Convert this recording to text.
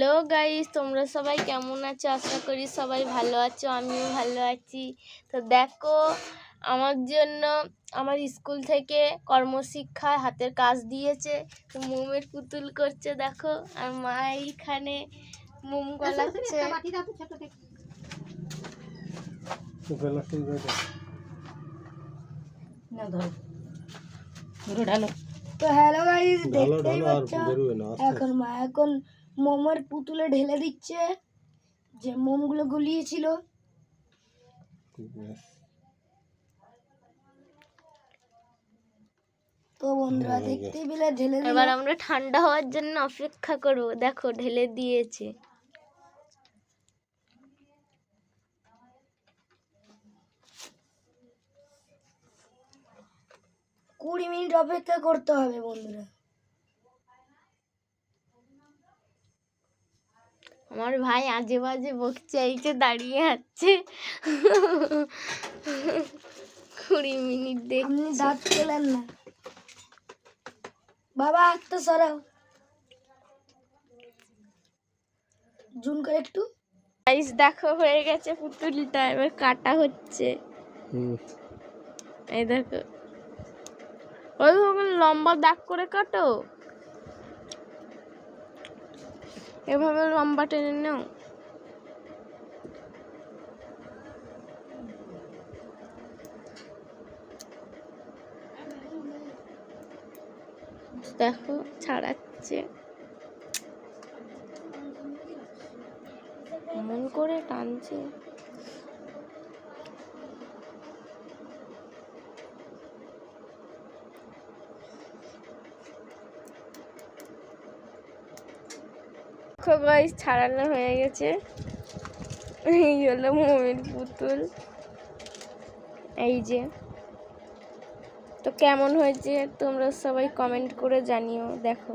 Hello guys তোমরা সবাই কেমন আছো? আশা করি সবাই ভালো আছো আমিও ভালো আছি। তো দেখো আমার জন্য আমার স্কুল থেকে কর্মশিক্ষা হাতের কাজ দিয়েছে। তো মোমের পুতুল করছে দেখো আর মা এইখানে মোম গলাচ্ছে। না ধরো। ধরো ঢালো। তো হ্যালো গাইস দেখতেই পাচ্ছ এখন মা এখন মোমের পুতুলে ঢেলে দিচ্ছে যে মোমগুলো গলিয়েছিল। তো বন্ধুরা। দেখতেই পেলে ঢেলে এবার আমরা ঠান্ডা হওয়ার জন্য অপেক্ষা করব। দেখো ঢেলে দিয়েছে। কুড়ি মিনিট অপেক্ষা করতে হবে বন্ধুরা। আমার ভাই আজে বাজে বকছে এই যে দাঁড়িয়ে আছে। কুড়ি মিনিট দেখ আপনি দাঁত খেলেন না। বাবা হাতটা সরাও। জুন করে একটু। গাইস দেখো হয়ে গেছে পুতুলটা এবার কাটা হচ্ছে। এই দেখো। ওই লম্বা দাগ করে কাটো। এভাবে লম্বা টেনে নাও। দেখো ছাড়াচ্ছে। এমন করে টানছে। দেখো গাইস ছাড়ানো হয়ে গেছে। এই হলো মমির পুতুল। এই যে। তো কেমন হয়েছে তোমরা সবাই কমেন্ট করে জানিও, দেখো।